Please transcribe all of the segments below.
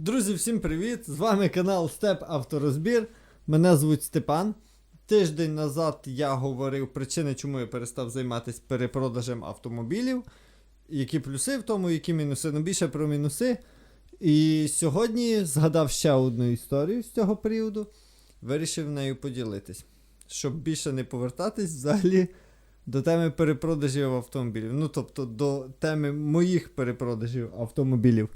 Друзі, всім привіт! З вами канал Степ Авторозбір. Мене звуть Степан. Тиждень назад я говорив причини, чому я перестав займатися перепродажем автомобілів. Які плюси в тому, які мінуси. Ну більше про мінуси. І сьогодні згадав ще одну історію з цього періоду. Вирішив нею поділитись. Щоб більше не повертатись взагалі до теми перепродажів автомобілів. Ну, тобто до теми моїх перепродажів автомобілів.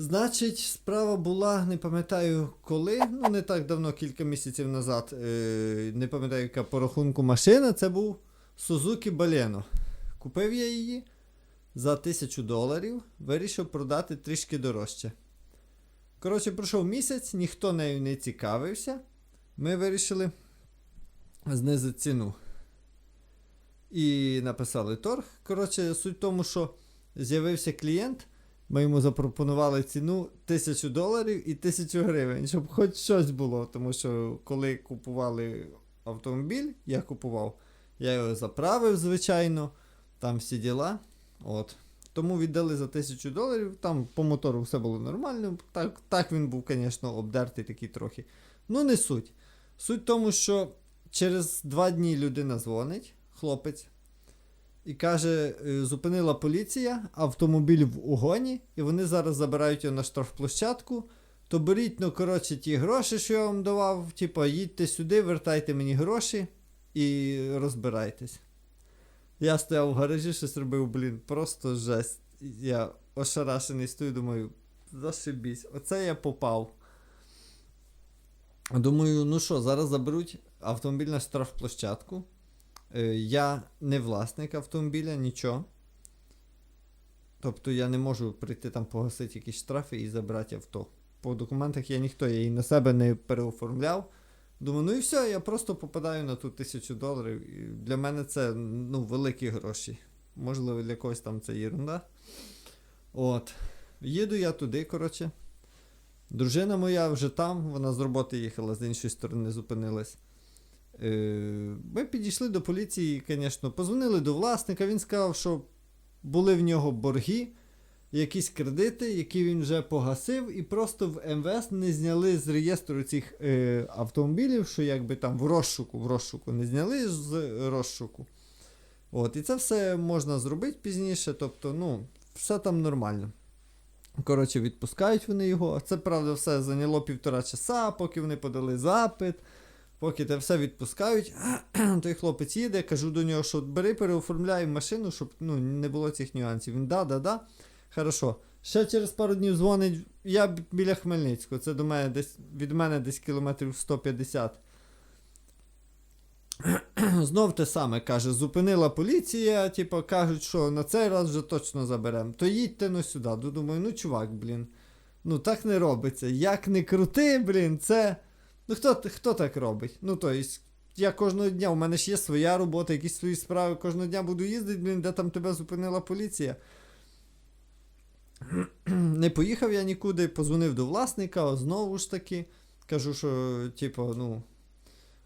Значить, справа була, не пам'ятаю коли, ну не так давно, кілька місяців назад. Е, не пам'ятаю, яка по рахунку машина. Це був Suzuki Baleno. Купив я її за 1000 доларів, вирішив продати трішки дорожче. Коротше, пройшов місяць, ніхто нею не цікавився. Ми вирішили знизити ціну. І написали торг. Коротше, суть в тому, що з'явився клієнт. Ми йому запропонували ціну 1000 доларів і 1000 гривень, щоб хоч щось було. Тому що коли купували автомобіль, я купував, я його заправив, звичайно, там всі діла. От. Тому віддали за 1000 доларів. Там по мотору все було нормально. Так, так він був, звісно, обдертий такий трохи. Ну, не суть. Суть в тому, що через два дні людина дзвонить, хлопець. І каже, е, зупинила поліція, автомобіль в угоні, і вони зараз забирають його на штрафплощадку. То беріть, ну, коротше, ті гроші, що я вам давав, типа, їдьте сюди, вертайте мені гроші і розбирайтесь. Я стояв в гаражі, щось робив, блін, просто жесть. Я ошарашений стою, думаю, зашибісь, оце я попав. Думаю, ну що, зараз заберуть автомобіль на штрафплощадку. Е, Я не власник автомобіля, нічого. Тобто я не можу прийти там погасити якісь штрафи і забрати авто. По документах я ніхто, я її на себе не переоформляв. Думаю, ну і все, я просто попадаю на ту тисячу доларів. Для мене це ну, великі гроші. Можливо, для когось там це ерунда. От. Їду я туди, коротше. Дружина моя вже там, вона з роботи їхала, з іншої сторони зупинилась. Е, Ми підійшли до поліції, звісно, позвонили до власника. Він сказав, що були в нього борги, якісь кредити, які він вже погасив, і просто в МВС не зняли з реєстру цих е, автомобілів, що якби там в розшуку, в розшуку не зняли з розшуку. От, і це все можна зробити пізніше, тобто, ну, все там нормально. Коротше, відпускають вони його. Це правда все зайняло півтора часа, поки вони подали запит. Поки те все відпускають, той хлопець їде, кажу до нього, що бери, переоформляй машину, щоб ну, не було цих нюансів. Він да, да, да. Хорошо. Ще через пару днів дзвонить. Я біля Хмельницького, це до мене десь від мене десь кілометрів 150. Знов те саме каже, зупинила поліція, типу, кажуть, що на цей раз вже точно заберемо. То їдьте ну сюди. Думаю, ну чувак, блін. Ну так не робиться. Як не крути, блін, це. Ну хто, хто так робить? Ну то есть, я кожного дня, у мене ж є своя робота, якісь свої справи. Кожного дня буду їздити, блін, де там тебе зупинила поліція. Не поїхав я нікуди, позвонив до власника, знову ж таки. Кажу, що, типу, ну.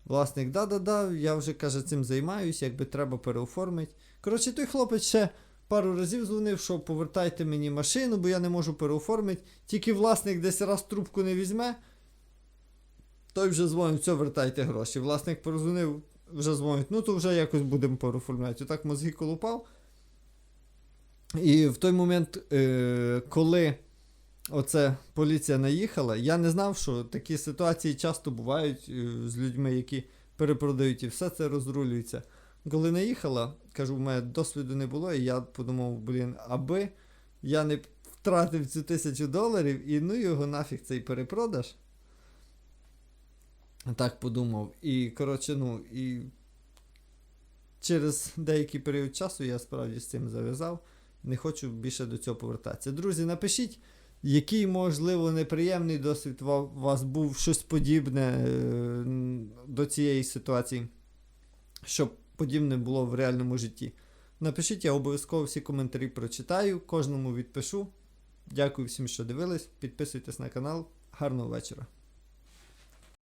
Власник, да-да-да, я вже каже, цим займаюсь, якби треба переоформити. Коротше, той хлопець ще пару разів дзвонив, що повертайте мені машину, бо я не можу переоформити. Тільки власник десь раз трубку не візьме. Той вже дзвонить, все, вертайте гроші. Власник перезвонив, вже дзвонить, ну то вже якось будемо переоформляти. Отак мозги колупав. І в той момент, е, коли оце поліція наїхала, я не знав, що такі ситуації часто бувають е, з людьми, які перепродають і все це розрулюється. Коли наїхала, кажу, в мене досвіду не було, і я подумав, блін, аби я не втратив цю тисячу доларів і ну його нафіг цей перепродаж. Так подумав. І, коротше, ну, і через деякий період часу я справді з цим зав'язав. Не хочу більше до цього повертатися. Друзі, напишіть, який, можливо, неприємний досвід у вас був щось подібне е, до цієї ситуації, щоб подібне було в реальному житті. Напишіть, я обов'язково всі коментарі прочитаю, кожному відпишу. Дякую всім, що дивились. Підписуйтесь на канал. Гарного вечора.